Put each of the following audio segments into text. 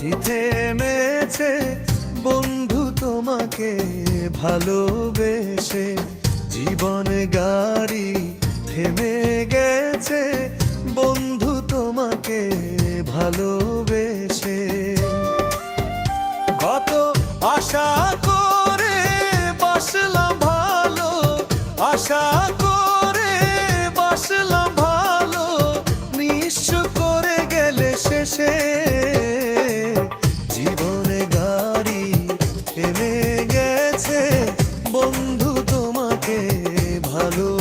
গেছে বন্ধু তোমাকে ভালোবেসে। জীবন গাড়ি থেমে গেছে, বন্ধু তোমাকে ভালোবেসে। কত আশা করে বাসলাম ভালো, আশা ভালোবেসে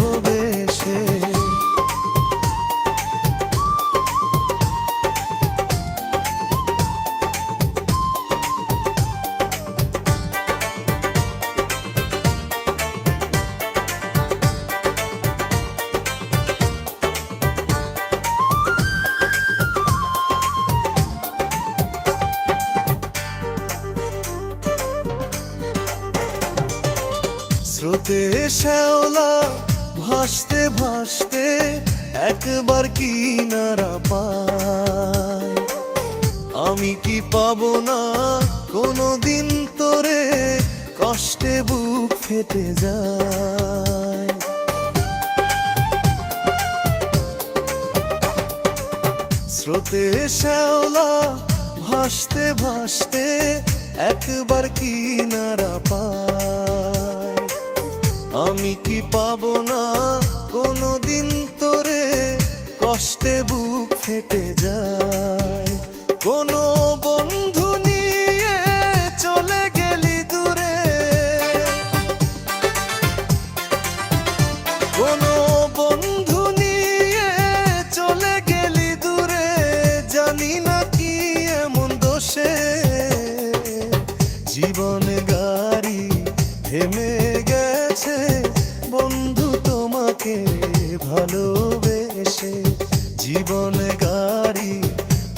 স্রোতে শ্যাওলা, ভাসতে ভাসতে একবার কিনারা পায়? আমি কি পাবো না কোনোদিন তোরে? কষ্টে বুক ফেটে যায়। স্রোতে শ্যাওলা, ভাসতে ভাসতে একবার কিনারা পায়? আমি কি পাবো না? কোনোদিন তোরে কষ্টে বুক ফেটে যায়। কোনো বন্ধু নিয়ে চলে গেলি দূরে। কোনো বন্ধু নিয়ে চলে গেলি দূরে। জানি না কি এমন দোষে। জীবন গাড়ি থেমে গাড়ি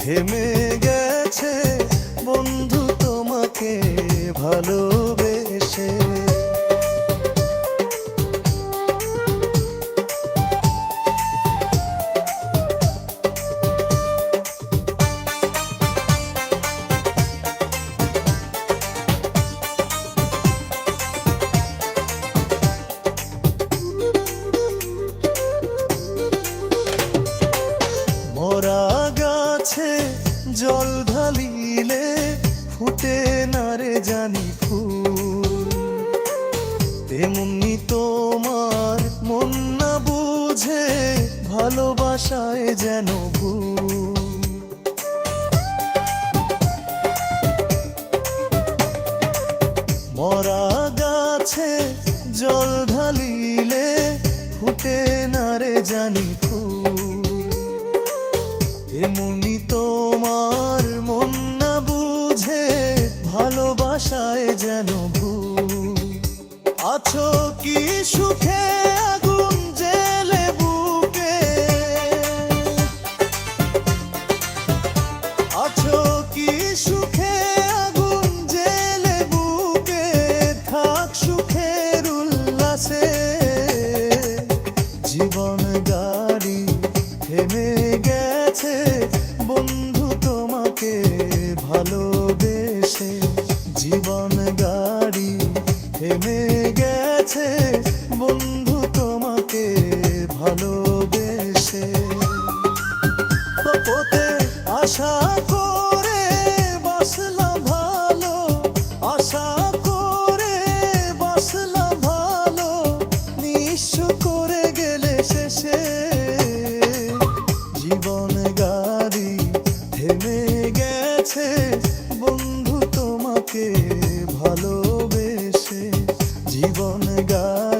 থেমে গেছে। বন্ধু তোমাকে ভালোবেসে জল ঢালিলে ফুটে না রে জানি ফুল। তেমনি তোমার মন না বুঝে ভালোবাসায় যেন ভুল। মরা গাছে জল ঢালিলে ফুটে না রে জানি ফুল। এমনি যেন ভুল আছো কি সুখে? জীবন গাড়ি থেমে গেছে। বন্ধু তোমাকে ভালোবেসে। পথে আশা করে বসলাম ভালো, আশা করে বসলাম ভালো, নিঃস্ব করে গেলে শেষে। জীবন গাড়ি থেমে গেছে। God.